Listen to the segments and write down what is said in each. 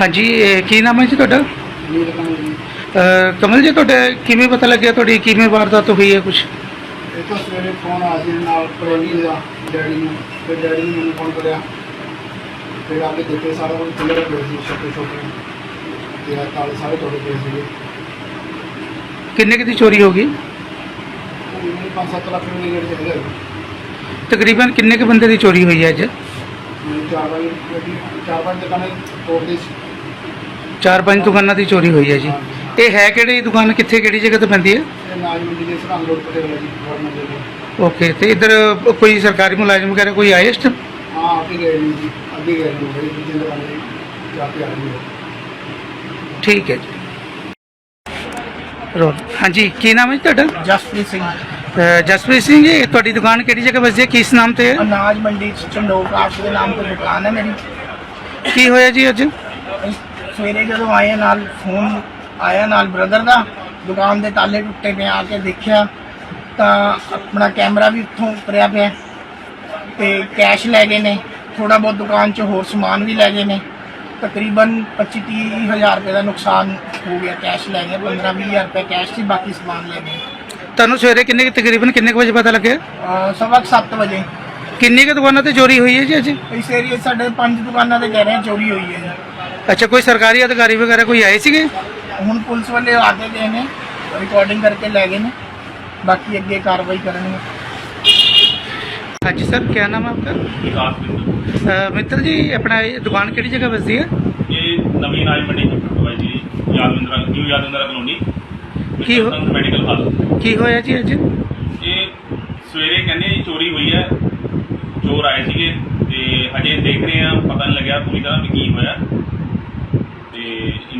ਹਾਂਜੀ ਇਹ ਕੀ ਨਾਮ ਹੈ ਜੀ ਤੁਹਾਡਾ? ਕਮਲ ਜੀ। ਅਹ ਕਮਲ ਜੀ ਤੁਹਾਡਾ ਕਿਵੇਂ ਪਤਾ ਲੱਗਿਆ ਤੁਹਾਡੀ ਕਿਵੇਂ ਵਾਰਦਾਤ ਹੋਈ ਹੈ ਕੁਝ ਇਹ ਤਾਂ ਸਵੇਰੇ ਫੋਨ ਆਇਆ ਸੀ ਨਾਲ ਪ੍ਰੇਮੀ ਦਾ ਡੈਡੀ ਨੂੰ। ਫਿਰ ਡੈਡੀ ਨੇ ਮੈਨੂੰ ਫੋਨ ਕਰਿਆ। ਫਿਰ ਆ ਕੇ ਦੇਖੇ ਸਾਰਾ ਕੁਝ ਕਲੀਅਰ ਹੋ ਗਿਆ ਸੀ ਛੋਟੇ ਛੋਟੇ। ਤੇ ਆਹ ਤਾਲੇ ਸਾਰੇ ਟੁੱਟ ਗਏ ਸੀਗੇ। ਕਿੰਨੇ ਕੁ ਦੀ ਚੋਰੀ ਹੋ ਗਈ? ਉਹ ਮੈਨੂੰ 5-7 ਲੱਖ ਰੁਪਏ ਦੇ ਨੇੜੇ ਚਲੇ ਗਏ। ਤਕਰੀਬਨ ਕਿੰਨੇ ਕੁ ਬੰਦੇ ਦੀ ਚੋਰੀ ਹੋਈ ਹੈ ਅੱਜ? ਮੈਨੂੰ ਚਾਰ ਗੱਡੀ ਚਾਰ ਪੰਜ ਦੁਕਾਨਾਂ ਤੋੜਦੇ ਸੀ। ਚਾਰ ਪੰਜ ਦੁਕਾਨਾਂ ਦੀ ਚੋਰੀ ਹੋਈ ਹੈ ਜੀ। ਇਹ ਹੈ ਕਿਹੜੀ ਦੁਕਾਨ ਕਿੱਥੇ ਕਿਹੜੀ ਜਗ੍ਹਾ ਤੇ ਪੈਂਦੀ ਹੈ? ਇਹ ਨਾਜ ਮੰਡੀ ਦੇ ਸਰਹੰਦ ਰੋਡ ਪਟਿਆਲਾ ਜੀ ਗਵਰਨਮੈਂਟ ਦੇ ਓਕੇ ਤੇ ਇਧਰ ਕੋਈ ਸਰਕਾਰੀ ਮੁਲਾਜ਼ਮ ਵਗੈਰਾ ਕੋਈ ਆਏ ਇਸ? ਹਾਂ ਆਪੇ ਗਏ ਨੇ ਜੀ। ਅੱਗੇ ਗਏ ਨੇ ਬੜੀ ਦੂਜੀ ਦੁਕਾਨ ਜਾ ਕੇ ਆ ਗਏ ਠੀਕ ਹੈ ਜੀ। ਰੋਲ ਹਾਂਜੀ ਕੀ ਨਾਮ ਹੈ ਜੀ ਤੁਹਾਡਾ? ਜਸਪ੍ਰੀਤ ਸਿੰਘ। ਅਹ ਜਸਪ੍ਰੀਤ ਸਿੰਘ ਜੀ ਇਹ ਤੁਹਾਡੀ ਦੁਕਾਨ ਕਿਹੜੀ ਜਗ੍ਹਾ ਵਸਦੀ ਹੈ? ਕਿਸ ਨਾਮ ਤੇ ਹੈ? ਅਨਾਜ ਮੰਡੀ ਚ ਦੇ ਨਾਮ ਤੋਂ ਦੁਕਾਨ ਹੈ ਮੇਰੀ। ਕੀ ਹੋਇਆ ਜੀ ਅੱਜ? ਸਵੇਰੇ ਜਦੋਂ ਆਏ ਨਾਲ ਫੋਨ ਆਇਆ ਨਾਲ ਬ੍ਰਦਰ ਦਾ ਦੁਕਾਨ ਦੇ ਤਾਲੇ ਟੁੱਟੇ ਪਏ ਆ ਕੇ ਦੇਖਿਆ ਤਾਂ ਆਪਣਾ ਕੈਮਰਾ ਵੀ ਉੱਥੋਂ ਉਤਰਿਆ ਪਿਆ। ਤੇ ਕੈਸ਼ ਲੈ ਗਏ ਨੇ ਥੋੜਾ ਬਹੁਤ ਦੁਕਾਨ 'ਚ ਹੋਰ ਸਮਾਨ ਵੀ ਲੈ ਗਏ ਨੇ। ਤਕਰੀਬਨ 25 ਹਜ਼ਾਰ ਰੁਪਏ ਦਾ ਨੁਕਸਾਨ ਹੋ ਗਿਆ ਕੈਸ਼ ਲੈ ਗਏ 15 ਹਜ਼ਾਰ ਰੁਪਏ ਕੈਸ਼ ਸੀ ਬਾਕੀ ਸਮਾਨ ਲੈ ਗਏ। ਤੁਹਾਨੂੰ ਸਵੇਰੇ ਕਿੰਨੇ ਕੁ- ਤਕਰੀਬਨ ਕਿੰਨੇ ਕੁ ਵਜੇ ਪਤਾ ਲੱਗਿਆ? ਸਵਾ 7 ਵਜੇ। ਕਿੰਨੀ ਕੁ ਦੁਕਾਨਾਂ ਤੇ ਚੋਰੀ ਹੋਈ ਹੈ ਜੀ ਅੱਜ? ਇਸ ਏਰੀਏ ਸਾਡੇ ਪੰਜ ਦੁਕਾਨਾਂ ਤੇ ਕਹਿ ਰਹੇ ਚੋਰੀ ਹੋਈ ਹੈ ਜੀ। ਅੱਛਾ ਕੋਈ ਸਰਕਾਰੀ ਅਧਿਕਾਰੀ ਵਗੈਰਾ ਕੋਈ ਆਏ ਸੀਗੇ? ਹੁਣ ਪੁਲਿਸ ਵਾਲੇ ਆ ਕੇ ਗਏ ਨੇ ਰਿਕਾਰਡਿੰਗ ਕਰਕੇ ਲੈ ਗਏ ਨੇ ਬਾਕੀ ਅੱਗੇ ਕਾਰਵਾਈ ਕਰਨਗੇ। ਹਾਂਜੀ ਸਰ ਕੀ ਨਾਮ ਹੈ ਆਪਕਾ? ਵਿਕਾਸ ਬਿੰਦੂ ਅਹ ਮਿੱਤਰ ਜੀ ਆਪਣਾ ਇਹ ਦੁਕਾਨ ਕਿਹੜੀ ਜਗ੍ਹਾ ਵਸਦੀ ਹੈ? ਇਹ ਨਵੀਂ ਨਾਜ ਮੰਡੀ ਹੈ ਜੀ ਯਾਦਵਿੰਦਰਾ ਨਿਊ ਯਾਦਵਿੰਦਰਾ ਕਲੋਨੀ। ਕੀ ਹੋ- ਮੈਡੀਕਲ ਹਾਲ। ਕੀ ਹੋਇਆ ਜੀ ਅੱਜ? ਇਹ ਸਵੇਰੇ ਕਹਿੰਦੇ ਜੀ ਚੋਰੀ ਹੋਈ ਹੈ ਚੋਰ ਆਏ ਸੀਗੇ ਤੇ ਹਜੇ ਦੇਖ ਰਹੇ ਆ ਪਤਾ ਨਹੀਂ ਲੱਗਿਆ ਪੂਰੀ ਤਰ੍ਹਾਂ ਵੀ ਕੀ ਹੋਇਆ।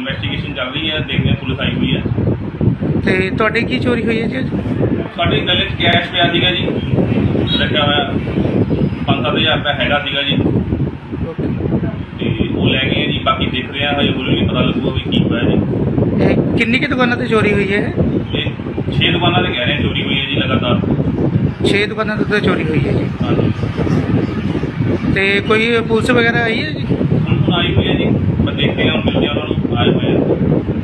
ਇਨਵੈਸਟੀਗੇਸ਼ਨ ਚੱਲ ਰਹੀ ਹੈ ਦੇਖਦੇ ਹਾਂ ਪੁਲਿਸ ਆਈ ਹੋਈ ਹੈ। ਤੇ ਤੁਹਾਡੀ ਕੀ ਚੋਰੀ ਹੋਈ ਹੈ ਜੀ ਅੱਜ? ਸਾਡੇ ਗਲੇ 'ਚ ਕੈਸ਼ ਪਿਆ ਸੀਗਾ ਜੀ। ਰੱਖਿਆ ਹੋਇਆ 5-7000 ਰੁਪਏ ਹੈਗਾ ਸੀਗਾ ਜੀ। ਤੇ ਉਹ ਲੈ ਗਏ ਜੀ ਬਾਕੀ ਦੇਖ ਰਹੇ ਆ ਹਜੇ ਹੌਲੀ ਹੌਲੀ ਪਤਾ ਲੱਗੂਗਾ ਵੀ ਕੀ ਹੋਇਆ ਜੀ। ਇਹ ਕਿੰਨੀ ਕੁ ਦੁਕਾਨਾਂ ਤੇ ਚੋਰੀ ਹੋਈ ਹੈ? ਇਹ ਛੇ ਦੁਕਾਨਾਂ ਤੇ ਕਹਿ ਰਹੇ ਆ ਚੋਰੀ ਹੋਈ ਹੈ ਜੀ ਲਗਾਤਾਰ। 6 ਦੁਕਾਨਾਂ ਤੇ ਚੋਰੀ ਹੋਈ ਹੈ ਜੀ। ਹਾਂਜੀ। ਤੇ ਕੋਈ ਪੁਲਿਸ ਵਗੈਰਾ ਆਈ ਹੈ ਜੀ? ਹੁਣ ਹੁਣ ਆਈ ਹੋਈ ਹੈ ਜੀ ਪਰ ਦੇਖਦੇ ਹਾਂ ਮਿਲਦੇ ਹਾਂ